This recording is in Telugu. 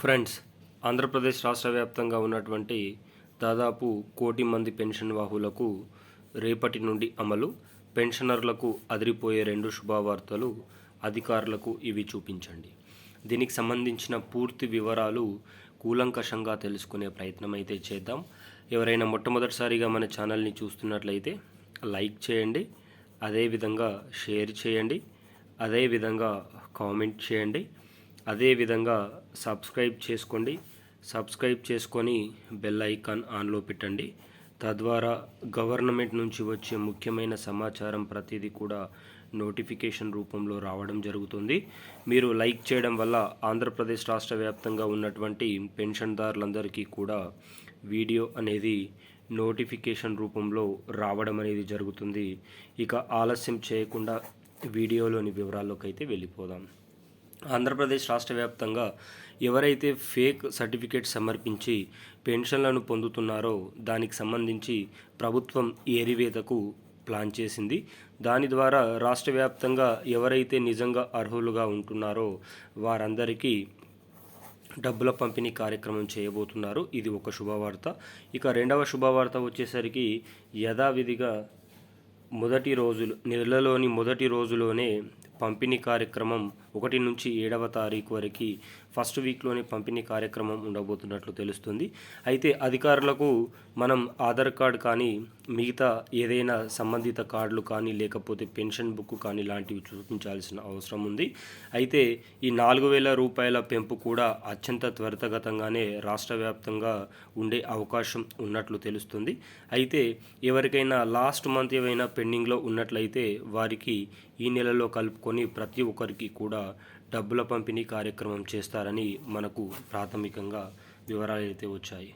ఫ్రెండ్స్ ఆంధ్రప్రదేశ్ రాష్ట్ర వ్యాప్తంగా ఉన్నటువంటి దాదాపు కోటి మంది పెన్షన్ వాహులకు రేపటి నుండి అమలు. పెన్షనర్లకు అదిరిపోయే రెండు శుభవార్తలు అధికారులకు ఇవి చూపించండి. దీనికి సంబంధించిన పూర్తి వివరాలు కూలంకషంగా తెలుసుకునే ప్రయత్నం అయితే చేద్దాం. ఎవరైనా మొట్టమొదటిసారిగా మన ఛానల్ని చూస్తున్నట్లయితే లైక్ చేయండి అదేవిధంగా షేర్ చేయండి అదేవిధంగా కామెంట్ చేయండి. అదేవిధంగా సబ్స్క్రైబ్ చేసుకోండి. సబ్స్క్రైబ్ చేసుకొని బెల్ ఐకాన్ ఆన్లో పెట్టండి. తద్వారా గవర్నమెంట్ నుంచి వచ్చే ముఖ్యమైన సమాచారం ప్రతిదీ కూడా నోటిఫికేషన్ రూపంలో రావడం జరుగుతుంది. మీరు లైక్ చేయడం వల్ల ఆంధ్రప్రదేశ్ రాష్ట్ర వ్యాప్తంగా ఉన్నటువంటి పెన్షన్దారులందరికీ కూడా వీడియో అనేది నోటిఫికేషన్ రూపంలో రావడం అనేది జరుగుతుంది. ఇక ఆలస్యం చేయకుండా వీడియోలోని వివరాల్లోకి అయితే వెళ్ళిపోదాం. ఆంధ్రప్రదేశ్ రాష్ట్ర వ్యాప్తంగా ఎవరైతే ఫేక్ సర్టిఫికేట్ సమర్పించి పెన్షన్లను పొందుతున్నారో దానికి సంబంధించి ప్రభుత్వం ఏరివేతకు ప్లాన్ చేసింది. దాని ద్వారా రాష్ట్ర వ్యాప్తంగా ఎవరైతే నిజంగా అర్హులుగా ఉంటున్నారో వారందరికీ డబ్బుల పంపిణీ కార్యక్రమం చేయబోతున్నారు. ఇది ఒక శుభవార్త. ఇక రెండవ శుభవార్త వచ్చేసరికి యథావిధిగా మొదటి రోజులు నెలలోని మొదటి రోజులోనే పంపిణీ కార్యక్రమం ఒకటి నుంచి ఏడవ తారీఖు వరకు ఫస్ట్ వీక్లోనే పంపిణీ కార్యక్రమం ఉండబోతున్నట్లు తెలుస్తుంది. అయితే అధికారులకు మనం ఆధార్ కార్డు కానీ మిగతా ఏదైనా సంబంధిత కార్డులు కానీ లేకపోతే పెన్షన్ బుక్ కానీ లాంటివి చూపించాల్సిన అవసరం ఉంది. అయితే ఈ నాలుగు వేల రూపాయల పెంపు కూడా అత్యంత త్వరితగతంగానే రాష్ట్ర వ్యాప్తంగా ఉండే అవకాశం ఉన్నట్లు తెలుస్తుంది. అయితే ఎవరికైనా లాస్ట్ మంత్ ఏమైనా పెండింగ్లో ఉన్నట్లయితే వారికి ఈ నెలలో కొని ప్రతి ఒక్కరికి కూడా డబ్బుల పంపిణీ కార్యక్రమం చేస్తారని మనకు ప్రాథమికంగా వివరాలు అయితే వచ్చాయి.